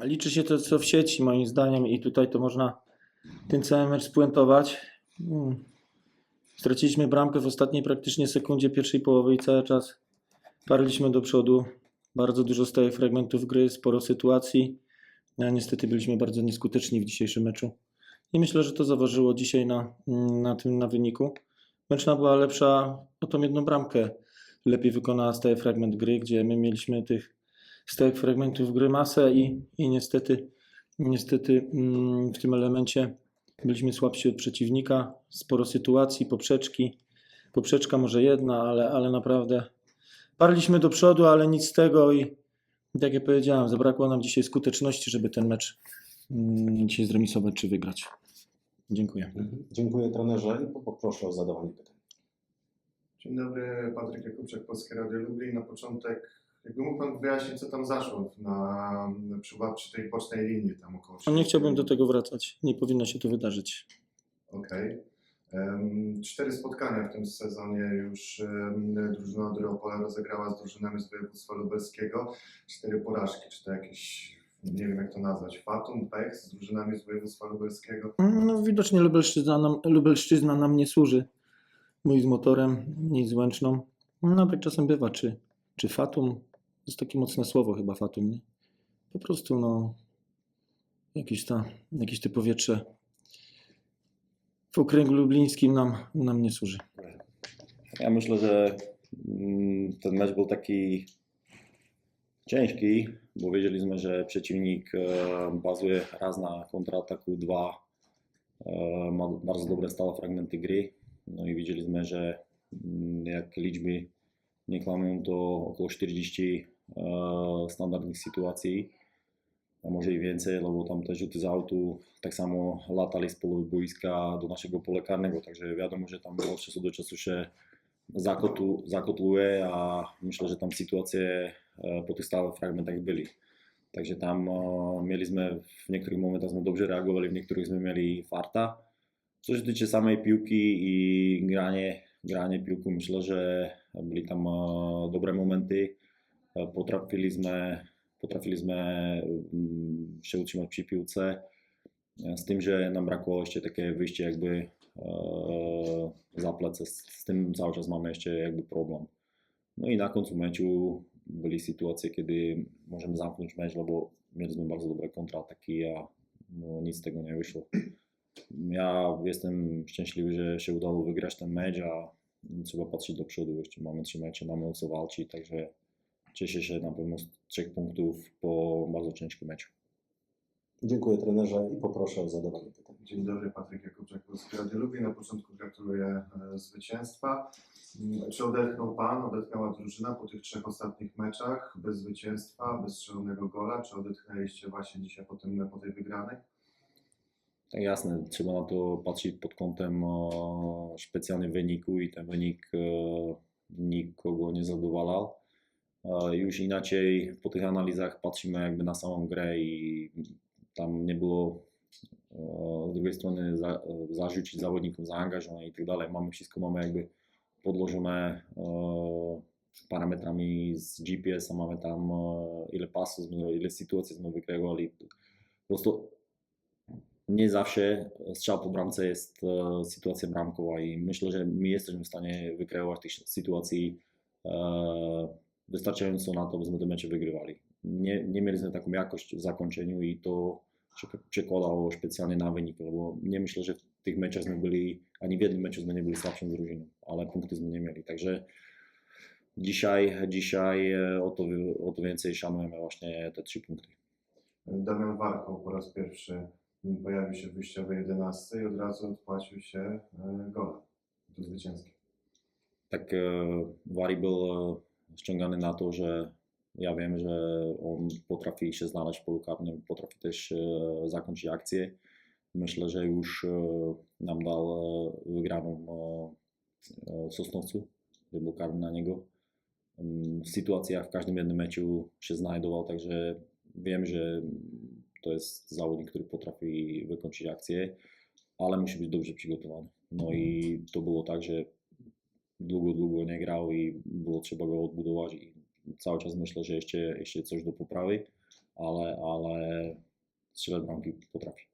liczy się to, co w sieci, moim zdaniem, i tutaj to można ten cały mecz spuentować. Mm. Straciliśmy bramkę w ostatniej praktycznie sekundzie pierwszej połowy i cały czas parliśmy do przodu. Bardzo dużo stałych fragmentów gry, sporo sytuacji. A niestety byliśmy bardzo nieskuteczni w dzisiejszym meczu. I myślę, że to zaważyło dzisiaj na, na tym na wyniku. Meczna była lepsza o tą jedną bramkę. Lepiej wykonała stały fragment gry, gdzie my mieliśmy tych stałych fragmentów gry masę i, i niestety, niestety mm, w tym elemencie byliśmy słabsi od przeciwnika. Sporo sytuacji, poprzeczki. Poprzeczka może jedna, ale, ale naprawdę parliśmy do przodu, ale nic z tego i tak jak powiedziałem, zabrakło nam dzisiaj skuteczności, żeby ten mecz mm, dzisiaj zremisować czy wygrać. Dziękuję. Dziękuję trenerze i poproszę o zadawanie pytań. Dzień dobry, Patryk Jakubczak, Polskie Radio Lublin. Na początek, jakby mógł Pan wyjaśnić, co tam zaszło na, przy, przy tej bocznej linii tam około No nie 30 chciałbym do tego wracać. Nie powinno się to wydarzyć. Okej. Em, Cztery spotkania w tym sezonie już em, drużyna Odry rozegrała z drużynami z województwa lubelskiego. Cztery porażki, czy to jakieś, nie wiem jak to nazwać, fatum, pech z drużynami z województwa lubelskiego? No widocznie Lubelszczyzna nam, Lubelszczyzna nam nie służy. Mój z motorem, nie z Łęczną. No tak czasem bywa, czy, czy Fatum, to jest takie mocne słowo chyba Fatum, nie? Po prostu no, jakieś, ta, jakieś te powietrze w okręgu lublińskim nam, nam nie służy. Ja myślę, że mm, ten mecz był taki ciężki, bo wiedzieliśmy, że przeciwnik e, bazuje raz na kontrataku, dwa e, ma bardzo dobre stałe fragmenty gry. No i widzieliśmy, że mm, jak liczby neklamem to okolo 40 eh, standardných situácií a môže ich viacej, lebo tam tie žuty z autu tak samo látali spolu boiska do našeho polekarnego. takže viadomo, že tam od času do času še zakotu, zakotluje a myslím, že tam situácie eh, po tých stále fragmentách byli. Takže tam uh, mieli sme, v niektorých momentách sme dobře reagovali, v niektorých sme mieli farta. Čo sa týče samej pivky i gráne, gráne pivku, myslím, že byli tam e, dobre momenty. E, Potrafili sme, potrafili sme mm, się utrzymać przy piłce. E, Z tym, że nam brakło jeszcze takie wyjście jakby za plecy. Z, tym cały czas mamy jeszcze jakby problem. No i na końcu meczu byli sytuacje, kiedy możemy zamknąć mecz, lebo mieliśmy bardzo dobre kontrataki, a no, nic z tego nie wyszło. Ja jestem szczęśliwy, że się udało wygrać ten mecz, a trzeba patrzeć do przodu. Jeszcze mamy trzy mecze, mamy o co walczyć, także cieszę się na pewno z trzech punktów po bardzo ciężkim meczu. Dziękuję trenerze i poproszę o zadawanie pytań. Dzień dobry, Patryk Jakubczak, Polskie Radio Lublin. Na początku gratuluję e, zwycięstwa. Mm, Czy odetchnął Pan, odetchnęła drużyna po tych trzech ostatnich meczach bez zwycięstwa, bez strzelonego gola? Czy odetchnęliście właśnie dzisiaj po, tym, po tej wygranej? Tak jasne, trzeba na to patrzeć pod kątem specjalnie wyniku i ten wynik e, nikogo nie zadowalał. Już inaczej po tych analizach patrzymy jakby na samą grę i tam nie było z drugiej strony za, zarzucić zawodnikom zaangażowanie i tak dalej. Mamy wszystko mamy jakby podłożone parametrami z GPS-a, mamy tam ile pasów, ile sytuacji sme wygrywali. Po nie zawsze strzał po bramce jest e, sytuacja bramkowa i myślę, że my jesteśmy w stanie wykreować tych sytuacji e, wystarczająco na to, byśmy te mecze wygrywali. Nie, nie mieliśmy taką jakość w zakończeniu i to przek- przekładało specjalnie na wynik, bo nie myślę, że w tych meczach sme byli, ani w jednym meczu sme nie byli słabszą drużyną, ale punkty sme nie mieli. Także dzisiaj, dzisiaj e, o to, o to więcej szanujemy właśnie te trzy punkty. Damian Warchoł po raz pierwszy pojawił się w wyjściowej 11 i od razu odpłacił się e, golem do zwycięskiego. tak e, Wari byl e, ściągany na to, że ja wiem, że on potrafi się znaleźć w polu karnym, potrafi też zakończyć akcję. Myślę, że już nam dał wygraną w Sosnowcu, że był karny na niego. Mm, W sytuacjach w każdym jednym meczu się znajdował, także wiem, że to jest zawodnik, który potrafi wykończyć akcję, ale musi być dobrze przygotowany. No i to było tak, że długo, długo nie grał i było trzeba go odbudować i cały czas myślę, że jeszcze, jeszcze coś do poprawy, ale, ale strzelać bramki potrafi.